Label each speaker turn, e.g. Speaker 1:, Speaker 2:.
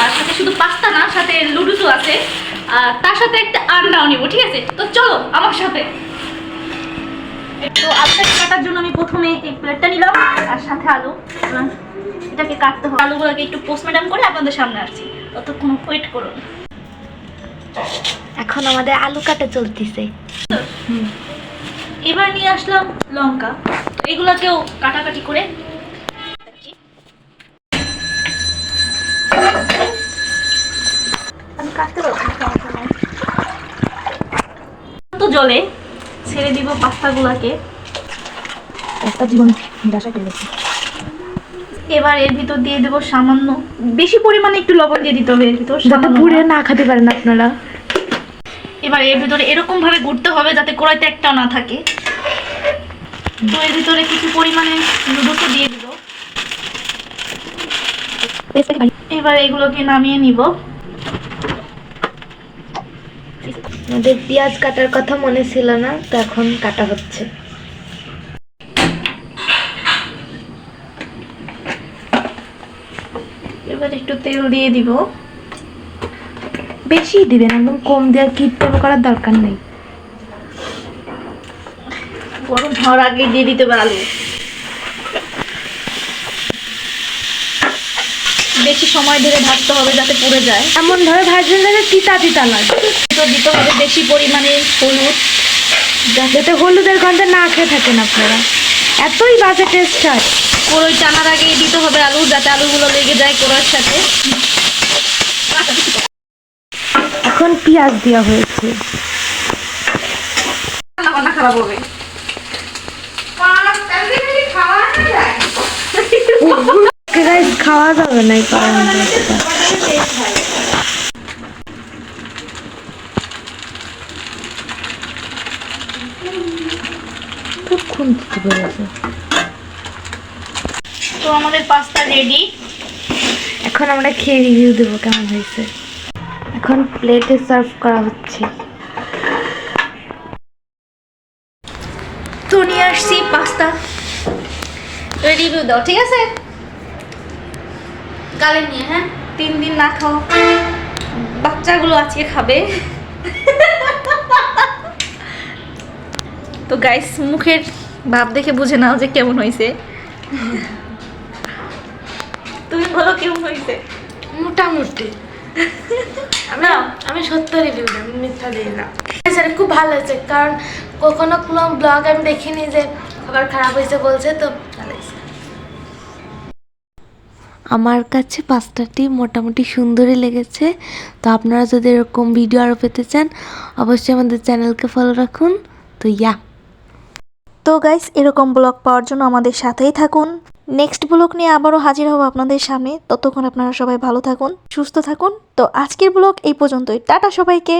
Speaker 1: আর সাথে শুধু পাস্তা না সাথে লুডুসও আছে। আর তার সাথে একটা আন্ডাও নিব ঠিক আছে? তো চলো আমার সাথে। তো আলুটাকে কাটার জন্য আমি প্রথমে এই প্লেটটা নিলাম আর সাথে আলু। এটাকে কাটতে হবে। আলুগুলোকে একটু পোস্টমর্টম করে আপনাদের সামনে আসছি। ততক্ষণ ওয়েট করুন।
Speaker 2: এখন আমাদের আলু কাটা চলতেছে।
Speaker 1: এবার নিয়ে আসলাম লঙ্কা। এগুলোকেও কাটাকাটি করে আমি কাটতে সমস্যা নাই। তো জলে ছেড়ে দিব পাস্তাগুলোকে
Speaker 2: একটা জীবন নিরাশা ফেলেছি
Speaker 1: এবার এর ভিতর দিয়ে দেবো সামান্য বেশি পরিমাণে একটু লবণ দিয়ে দিতে হবে এর ভিতর
Speaker 2: যাতে পুড়ে
Speaker 1: না।
Speaker 2: না খেতে পারেন আপনারা।
Speaker 1: এবার এর ভিতরে এরকম ভাবে ঘুরতে হবে যাতে কড়াইতে একটাও না থাকে। তো এর ভিতরে কিছু পরিমাণে নুডলসও দিয়ে দিব। এবার এগুলোকে নামিয়ে নিব।
Speaker 2: আমাদের পেঁয়াজ কাটার কথা মনে ছিল না, তো এখন কাটা হচ্ছে।
Speaker 1: এবার একটু তেল দিয়ে দিব।
Speaker 2: বেশি দিবেন, একদম কম দেওয়ার কীর্তন করার দরকার নেই।
Speaker 1: গরম হওয়ার আগে দিয়ে দিতে আলু বেশি সময় ধরে ভাজতে হবে যাতে পুড়ে যায়।
Speaker 2: এমন ভাবে ভাজবেন যাতে তিতা তিতা লাগে।
Speaker 1: তো দিতে হবে বেশি পরিমাণে হলুদ।
Speaker 2: যাতে হলুদের গন্ধে না খেয়ে থাকেন আপনারা। এতই বাজে টেস্ট হয়।
Speaker 1: কড়ই টানার আগে দিতে হবে আলু যাতে আলুগুলো লেগে যায় কড়ার সাথে।
Speaker 2: এখন পেঁয়াজ দেওয়া হয়েছে।
Speaker 1: রান্না বান্না খারাপ হবে
Speaker 2: গাইস খাওয়া যাবে না এই কারণে। খুব দিতে পেরেছে
Speaker 1: তো আমাদের পাস্তা রেডি
Speaker 2: এখন আমরা খেয়ে রিভিউ দেবো কেমন হয়েছে। এখন প্লেটে সার্ভ করা হচ্ছে।
Speaker 1: তো নিয়ে আসছি পাস্তা। রিভিউ দাও ঠিক আছে? কালে নিয়ে হ্যাঁ? তিন দিন না খাও। বাচ্চাগুলো আজকে খাবে। তো গাইস মুখের ভাব দেখে বুঝে নাও যে কেমন হয়েছে তুমি বলো কেমন হয়েছে
Speaker 3: মোটামুটি
Speaker 1: না
Speaker 3: আমি সত্য রিভিউ মিথ্যা দিই না। স্যার খুব ভালো হয়েছে কারণ কখনো কোনো ব্লগ আমি দেখিনি যে খাবার খারাপ হয়েছে বলছে তো
Speaker 2: আমার কাছে পাস্তাটি মোটামুটি সুন্দরই লেগেছে। তো আপনারা যদি এরকম ভিডিও আরও পেতে চান, অবশ্যই আমাদের চ্যানেলকে ফলো রাখুন। তো ইয়া।
Speaker 4: তো গাইস এরকম ব্লগ পাওয়ার জন্য আমাদের সাথেই থাকুন। নেক্সট ব্লগ নিয়ে আবারও হাজির হব আপনাদের সামনে। ততক্ষণ আপনারা সবাই ভালো থাকুন, সুস্থ থাকুন। তো আজকের ব্লগ এই পর্যন্তই। টাটা সবাইকে।